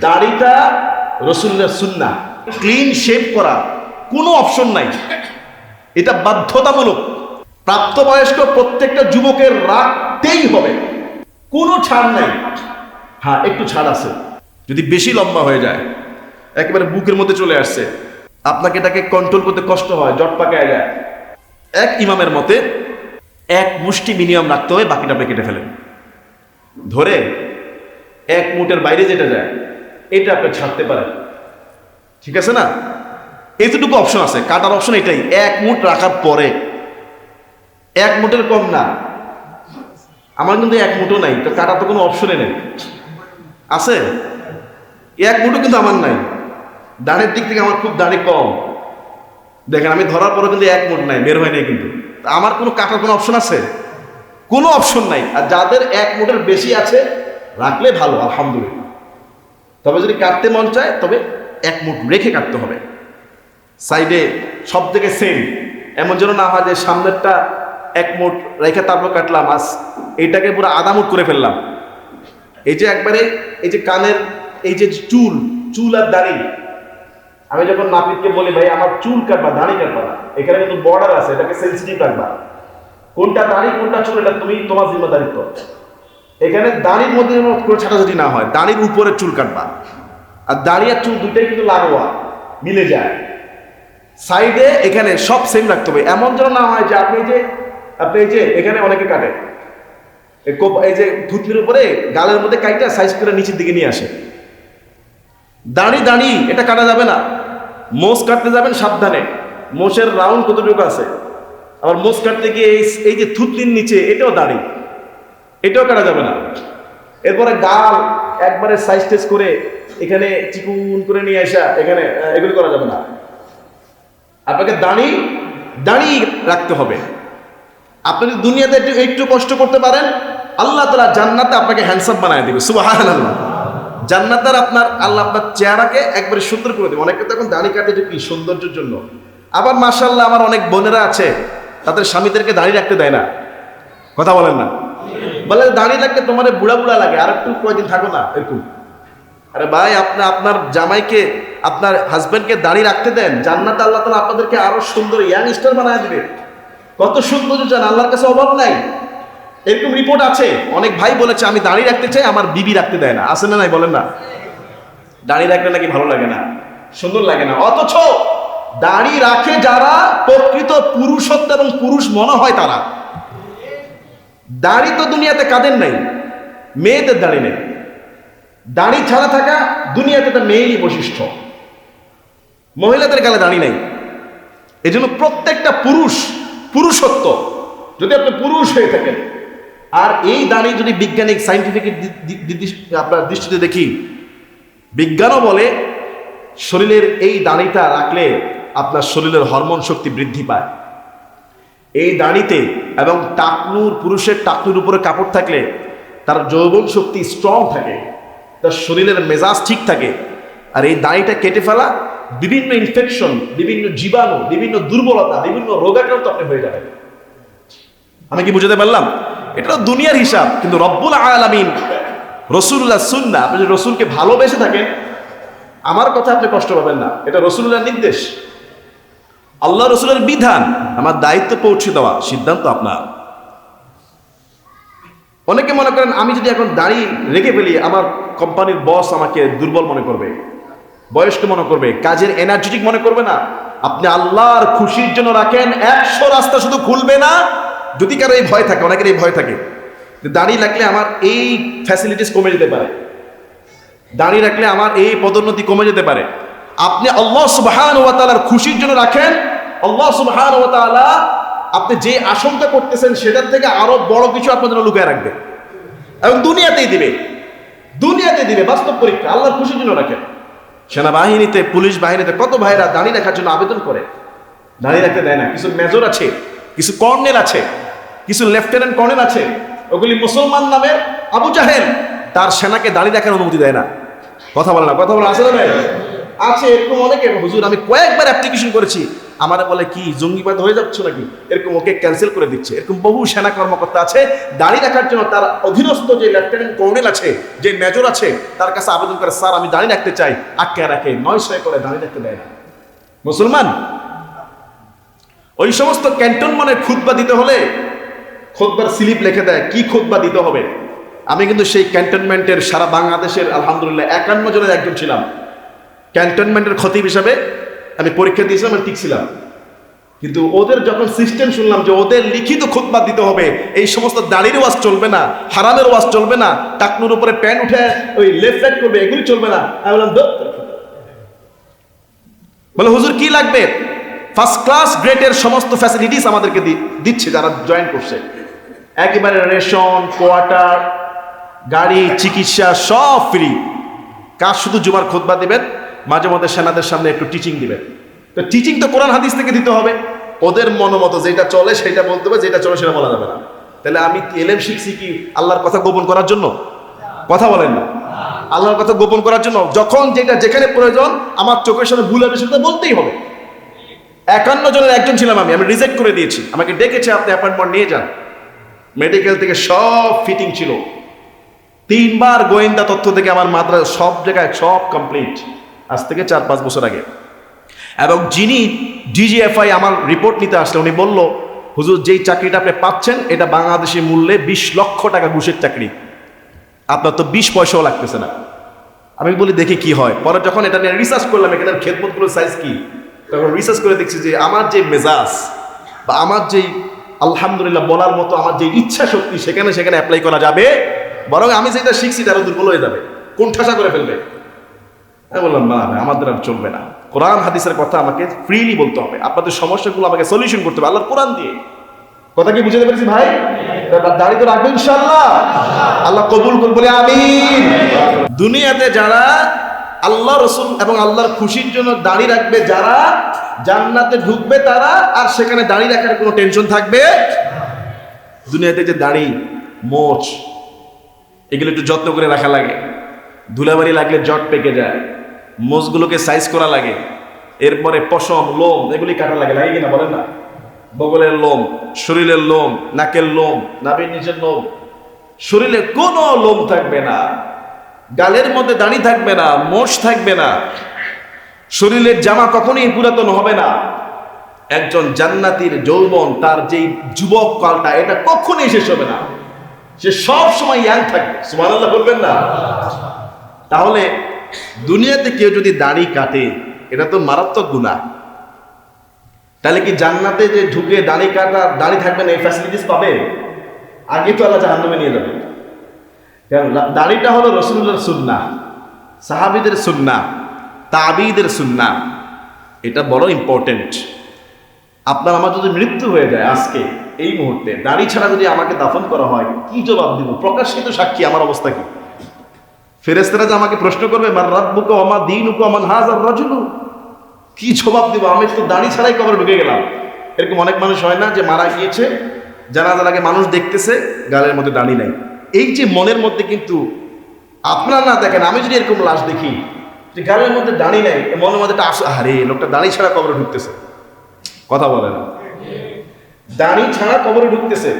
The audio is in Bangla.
দাড়িটা রসুল্লাহ সুন্না। ক্লিন শেভ করা, কোনো অপশন নাই। এটা বাধ্যতামূলক। প্রাপ্তবয়স্ক প্রত্যেকটা যুবকের রাখতেই হবে। কোনো ছাড় নাই। হ্যাঁ একটু ছাড় আছে। যদি বেশি লম্বা হয়ে যায়, একেবারে বুকের মধ্যে চলে আসছে, আপনাকে এটাকে কন্ট্রোল করতে কষ্ট হয়, জট পাকায় যায়। এক ইমামের মতে, এক মুষ্টি মিনিমাম রাখতে হবে বাকিটা আপনি কেটে ফেলেন। ধরে, এক মুটের বাইরে যেটা যায় এটা আপনি ছাড়তে পারেন। ঠিক আছে না? এতটুকু অপশন আছে। কাটার অপশন এটাই। এক মুঠ রাখার পরে। এক মুটের কম না। আমার কিন্তু এক মুঠও নাই, তো কাটার তো কোনো অপশনে নেই। আছে? এক মুঠও কিন্তু আমার নাই। দাঁড়ের দিক থেকে আমার খুব দাঁড়ি কম। দেখেন, আমি ধরার পরে কিন্তু এক মুঠ নাই, বের হয় নাই কিন্তু। আমার কোনো কাটার কোনো অপশন আছে? কোনো অপশন নাই। আর যাদের এক মুঠের বেশি আছে, রাখলে ভালো, আলহামদুলিল্লাহ। তবে যদি কাটতে মন চায়, তবে এক মুঠ রেখে কাটতে হবে। সাইডে সব থেকে সেম এমন যেন না হয় যে সামনেরটা এক মুঠ রেখে তারপর কাটলাম আস এইটাকে পুরো আধা মুঠ করে ফেললাম। এই যে একবারে এই যে কানের এই যে চুল চুল আর দাড়ি। আমি যখন নাপিতকে বলি, ভাই, আমার চুল কাটবা, দাড়ি কাটবা এখানে কিন্তু বর্ডার আছে, এটাকে সেন্সিটিভ রাখবা। কোনটা দাড়ি, কোনটা চুল, এটা তুমি তোমার জিম্মাদারিত্ব। এখানে দাড়ির মধ্যে যেন কোনো ছাটাছাটি না হয়, দাড়ির উপরে চুল কাটবা। আর দাড়ি আর চুল দুইটাই কিন্তু লাগোয়া মিলে যায়। সাইডে এখানে সব সেম রাখতে হবে। এমন যেন না হয় যে আপনি যে, আপনি এই যে এখানে অনেকে কাটে। এই যে থুতনির উপরে গালের মধ্যে কাইটা সাইজ করে নিচের দিকে নিয়ে আসে। দাঁড়ি দাঁড়ি, এটা কাটা যাবে না। মোষ কাটতে যাবেন সাবধানে। মোষের রাউন্ড কতটুকু আছে? আবার মোষ কাটতে গিয়ে এই যে থুতনির নিচে, এটাও দাড়ি। এটাও কাটা যাবে না। এরপরে গাল একবারে সাইজ টেস্ট করে এখানে চিকুন করে নিয়ে আসা, এখানে এগুলো করা যাবে না। আপনাকে দাড়ি দাড়ি রাখতে হবে। আপনি যদি দুনিয়াতে একটু একটু কষ্ট করতে পারেন, আল্লাহ তালা জান্নাতে আপনাকে হ্যান্ডসাম বানায় দেবে। সুবাহান আল্লাহ জান্নাতার আপনার, আল্লাহ আপনার চেহারাকে একবারে সুন্দর করে দেবে। অনেকে তখন দাড়ি কাটে যে কি সৌন্দর্যের জন্য। আবার মার্শাল্লাহ আমার অনেক বোনেরা আছে, তাদের স্বামীদেরকে দাঁড়িয়ে রাখতে দেয় না। কথা বলেন না। বলে দাঁড়িয়ে রাখতে তোমার বুড়া বুড়া লাগে, আর একটু কয়দিন থাকো না এরকম আরে ভাই আপনি আপনার জামাইকে, আপনার হাজবেন্ডকে দাঁড়িয়ে রাখতে দেন, জান্নাত আল্লাহ তালা আপনাদেরকে আরও সুন্দর ইয়াং স্টার বানায় দিবে। কত সুন্দর চান আল্লাহর কাছে অভাব নাই। এরকম রিপোর্ট আছে, অনেক ভাই বলেছে, আমি দাঁড়িয়ে রাখতে চাই, আমার বিবি রাখতে দেয় না। আছে না নাই, বলেন না? দাঁড়িয়ে রাখলে নাকি ভালো লাগে না? সুন্দর লাগে না। অথচ দাড়ি রাখে যারা প্রকৃত পুরুষত্ব এবং পুরুষ মনে হয় তারা। দাড়ি তো দুনিয়াতে কাদের নাই? মেয়েদের দাড়ি নেই। দাড়ি ছাড়া থাকা দুনিয়াতে তার মেয়েরই বৈশিষ্ট্য। মহিলাদের গালে দাড়ি নেই। এই জন্য প্রত্যেকটা পুরুষ পুরুষত্ব, যদি আপনি পুরুষ হয়ে থাকেন, আর এই দাড়ি যদি বিজ্ঞানিক সাইন্টিফিক আপনার দৃষ্টিতে দেখি, বিজ্ঞানও বলে শরীরের এই দাড়িটা রাখলে আপনার শরীরের হরমোন শক্তি বৃদ্ধি পায়। এই দাড়িতে এবং টাকনুর, পুরুষের টাকনুর উপরে কাপড় থাকলে তার যৌবন শক্তি স্ট্রং থাকে, তার শরীরের মেজাজ ঠিক থাকে। আর এই দাড়িটা কেটে ফেলা বিভিন্ন ইনফেকশন বিভিন্ন জীবাণু, বিভিন্ন দুর্বলতা, বিভিন্ন রোগাক্রান্ত আপনি হয়ে যাবেন। আমি কি বুঝাতে পারলাম? এটা দুনিয়ার হিসাব, কিন্তু রব্বুল আলামিন রসুল্লাহ সুন্না আপনি যদি রসুলকে ভালোবেসে থাকেন, আমার কথা আপনি কষ্ট পাবেন না। এটা রসুল্লাহর নির্দেশ। আল্লাহ রসুলের বিধান, আমার দায়িত্ব পৌঁছে দেওয়া, সিদ্ধান্ত আপনার। অনেকে মনে করেন, আমি যদি এখন দাড়ি রেখে ফেলি, আমার কোম্পানির বস আমাকে দুর্বল মনে করবে, বয়স্ক মনে করবে, কাজের এনার্জেটিক মনে করবে না। আপনি আল্লাহর খুশির জন্য রাখেন, একশো রাস্তা শুধু খুলবে না, যদি কারও এই ভয় থাকে, অনেকের এই ভয় থাকে। যে দাড়ি রাখলে আমার এই ফ্যাসিলিটিস কমে যেতে পারে। দাঁড়িয়ে রাখলে আমার এই পদোন্নতি কমে যেতে পারে। আপনি আল্লাহ সুবহান ওয়া তাআলার খুশির জন্য রাখেন আল্লাহ সুবহান আপনি যে আশঙ্কা করতেছেন সেটার থেকে আরও বড় কিছু জন্য লুকিয়ে রাখবে। এবং দুনিয়াতেই দিবে। দুনিয়াতে দিবে, বাস্তব পরীক্ষা, আল্লাহর খুশির জন্য রাখেন সেনাবাহিনীতে, পুলিশ বাহিনীতে কত ভাইরা দাঁড়িয়ে রাখার জন্য আবেদন করে? দাঁড়িয়ে রাখতে দেয় না। কিছু মেজর আছে, কিছু কর্নেল আছে, কিছু লেফটেন্যান্ট কর্নেল আছে, ওগুলি মুসলমান নামের আবু জাহেল, তার সেনাকে দাঁড়িয়ে রাখার অনুমতি দেয় না। কথা বলে না, কথা বলে আছে না আছে, এরকম অনেকে। হুজুর, আমি কয়েকবার অ্যাপ্লিকেশন করেছি। আমার বলে কি, জঙ্গিবাদ হয়ে যাচ্ছে নাকি? এরকম ওকে ক্যান্সেল করে দিচ্ছে। এরকম বহু সেনা কর্মকর্তা আছে দাড়ি রাখার জন্য তার অধীনস্থ যে লেফটেন্যান্ট কর্নেল আছে, যে মেজর আছে, তার কাছে আবেদন করে, স্যার, আমি দাঁড়িয়ে রাখতে চাই। আটকে রাখে, নয় ছয় করে দাড়ি রাখতে দেয় না। মুসলমান, ওই সমস্ত ক্যান্টনমেন্টের খুতবা দিতে হলে খোদবার স্লিপ লিখে দেয়, কি খোদবা দিতে হবে? আমি কিন্তু সেই ক্যান্টনমেন্টের সারা বাংলাদেশের, আলহামদুলিল্লাহ, একান্ন জনের একজন ছিলাম। ক্যান্টনমেন্টের খতিব হিসাবে আমি পরীক্ষা দিয়েছিলাম আমি ঠিক ছিলাম কিন্তু ওদের যখন সিস্টেম শুনলাম যে ওদের লিখিত খুতবা দিতে হবে, এই সমস্ত দাড়ির ওয়াজ চলবে না, হারামের ওয়াজ চলবে না, টাকনুর উপরে প্যান্ট উঠে ওই লেফট রাইট করবে, এগুলি চলবে না। আমি বললাম বলে, হুজুর, কি লাগবে? ফার্স্ট ক্লাস গ্রেডের সমস্ত ফ্যাসিলিটিস আমাদেরকে দিচ্ছে যারা জয়েন করছে। একেবারে রেশন কোয়ার্টার গাড়ি, চিকিৎসা, সব ফ্রি কাজ শুধু জুমার খোদবা দিবেন? মাঝে মধ্যে সেনাদের সামনে একটু টিচিং দিবেন তো টিচিং তো কোরআন হাদিস থেকে দিতে হবে। ওদের মনোমতো যেটা চলে সেটা বলতে হবে, যেটা চলে সেটা বলা যাবে না। তাহলে আমি এলেম শিখছি কি আল্লাহর কথা গোপন করার জন্য? কথা বলেন না। আল্লাহর কথা গোপন করার জন্য যখন যেটা যেখানে প্রয়োজন, আমার চোখের সামনে ভুল হবে সেটা বলতেই হবে। একান্ন জনের একজন ছিলাম আমি আমি রিজেক্ট করে দিয়েছি। আমাকে ডেকেছে, আপনি অ্যাপয়েন্টমেন্ট নিয়ে যান। মেডিকেল থেকে সব ফিটিং ছিল। তিনবার গোয়েন্দা তথ্য থেকে আমার মাদ্রাসা সব জায়গায় সব কমপ্লিট আজ থেকে চার, পাঁচ বছর আগে। এবং যিনি ডিজিএফআই আমার রিপোর্ট নিতে আসলে উনি বলল, হুজুর, যেই চাকরিটা আপনি পাচ্ছেন, এটা বাংলাদেশি মূল্যে বিশ লক্ষ টাকা ঘুষের চাকরি। আপনার তো বিশ পয়সাও লাগতেছে না। আমি বলি, দেখি কি হয়। পরে যখন এটা নিয়ে রিসার্চ করলাম, এখানে খেদমতগুলোর সাইজ কি? তখন রিসার্চ করে দেখছি যে আমার যে মেজাজ বা আমার যেই আলহামদুলিল্লাহ বলার মতো, আমার যে ইচ্ছা শক্তি, সেখানে সেখানে অ্যাপ্লাই করা যাবে। বরং আমি যেটা শিখছি তারও দুর্বল হয়ে যাবে। কোন ঠাসা করে ফেলবে। আমি বললাম, না না, আমাদের আর চলবে না। কোরআন, হাদিসের কথা আমাকে ফ্রিলি বলতে হবে। আপনাদের সমস্যাগুলো আমাকে সলিউশন করতে হবে আল্লাহর কোরআন দিয়ে। কথা কি বুঝতে পেরেছি ভাই? এবার দাড়ি তো রাখব ইনশাল্লাহ আল্লাহ কবুল করুন বলে আমিন। দুনিয়াতে যারা আল্লাহ রসুল এবং আল্লাহর খুশির জন্য দাড়ি রাখবে, যারা জান্নাতে ঢুকবে তারা, আর সেখানে দাড়ি রাখার কোনো টেনশন থাকবে? দুনিয়াতে যে দাড়ি, মোচ, এগুলো একটু যত্ন করে রাখা লাগে। ধুলাবাড়ি লাগলে জট পেকে যায়। মোজগুলোকে সাইজ করা লাগে। এরপরে পশম, লোম, এগুলি কাটা লাগে। লাগে কিনা বলেন না? বগলের লোম, শরীরের লোম, নাকের লোম, নাভির নিচের লোম। শরীরে কোনো লোম থাকবে না। গালের মধ্যে দাড়ি থাকবে না, মোষ থাকবে না। শরীরের জামা কখনোই পুরাতন হবে না। একজন জান্নাতির যৌবন, তার যেই যুবক কালটা, এটা কখনোই শেষ হবে না। সে সব সময় ইয়াং থাকবে। সুবহানাল্লাহ বলবেন না? তাহলে দুনিয়াতে কেউ যদি দাড়ি কাটে, এটা তো মারাত্মক গুনাহ। তাহলে কি জান্নাতে যে ঢুকে দাড়ি কাটা, দাড়ি থাকবে না, এই ফ্যাসিলিটিস পাবে? আগে তো আল্লাহ জাহান্নামে নিয়ে যাবে। কারণ দাড়িটা হলো রসুল্লাহর সুন্না সাহাবিদের সুন্না তাবিদের সুন্না এটা বড় ইম্পর্টেন্ট আপনার আমার যদি মৃত্যু হয়ে যায় আজকে, এই মুহূর্তে, দাড়ি ছাড়া যদি আমাকে দাফন করা হয়, কি জবাব দিব? প্রকাশিত সাক্ষী আমার অবস্থা কি? ফেরেস্তারা যে আমাকে প্রশ্ন করবে, মার রাব্বুকা আমার দিন উকো আমার হাজ আর রাজুলু? কি জবাব দেবো? আমি তো দাড়ি ছাড়াই কবরে ঢুকে গেলাম। এরকম অনেক মানুষ হয় না যে মারা গিয়েছে, জানাজার আগে মানুষ দেখতেছে, গালের মধ্যে দাড়ি নাই। এই যে মনের মধ্যে কিন্তু আপনারা না দেখেন, আমি যদি এরকম লাশ দেখি, যে গালের মধ্যে দাড়ি নাই মনের মধ্যে একটা আস- আরে লোকটা দাড়ি ছাড়া কবরে ঢুকতেছে। কথা বলে না। দাড়ি ছাড়া কবরে ঢুকতেছে।